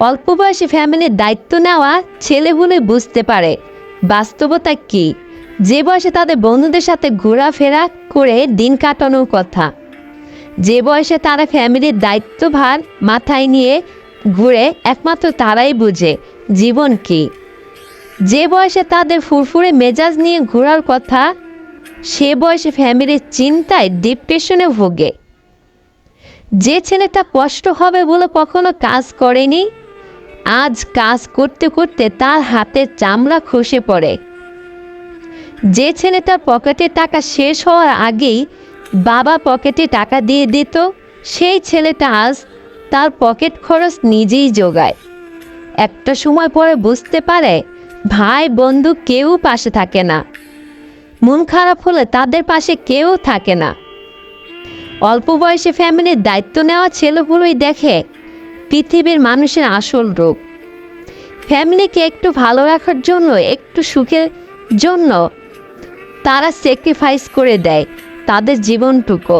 অল্প বয়সে ফ্যামিলির দায়িত্ব নেওয়া ছেলেগুলো বুঝতে পারে। বাস্তবতা কি? যে বয়সে তাদের বন্ধুদের সাথে ঘোরাফেরা করে দিন কাটানোর কথা। যে বয়সে তারা ফ্যামিলির দায়িত্বভার মাথায় নিয়ে ঘুরে, একমাত্র তারাই বুঝে জীবন কি। যে বয়সে তাদের ফুরফুরে মেজাজ নিয়ে ঘোরার কথা, সে বয়সে ফ্যামিলির চিন্তায় ডিপ্রেশনে ভোগে। যে ছেলেটা কষ্ট হবে বলে কখনো কাজ করেনি আজ কাজ করতে করতে তার হাতের চামড়া খসে পড়ে। যে ছেলেটার পকেটে টাকা শেষ হওয়ার আগেই বাবা পকেটে টাকা দিয়ে দিত, সেই ছেলেটা আজ তার পকেট খরচ নিজেই যোগায় একটা সময় পরে বুঝতে পারে ভাই বন্ধু কেউ পাশে থাকে না। মন খারাপ হলে তাদের পাশে কেউ থাকে না। অল্প বয়সে ফ্যামিলির দায়িত্ব নেওয়া ছেলেগুলোই দেখে পৃথিবীর মানুষের আসল রূপ। ফ্যামিলিকে একটু ভালো রাখার জন্য, একটু সুখের জন্য তারা স্যাক্রিফাইস করে দেয় তাদের জীবনটুকু।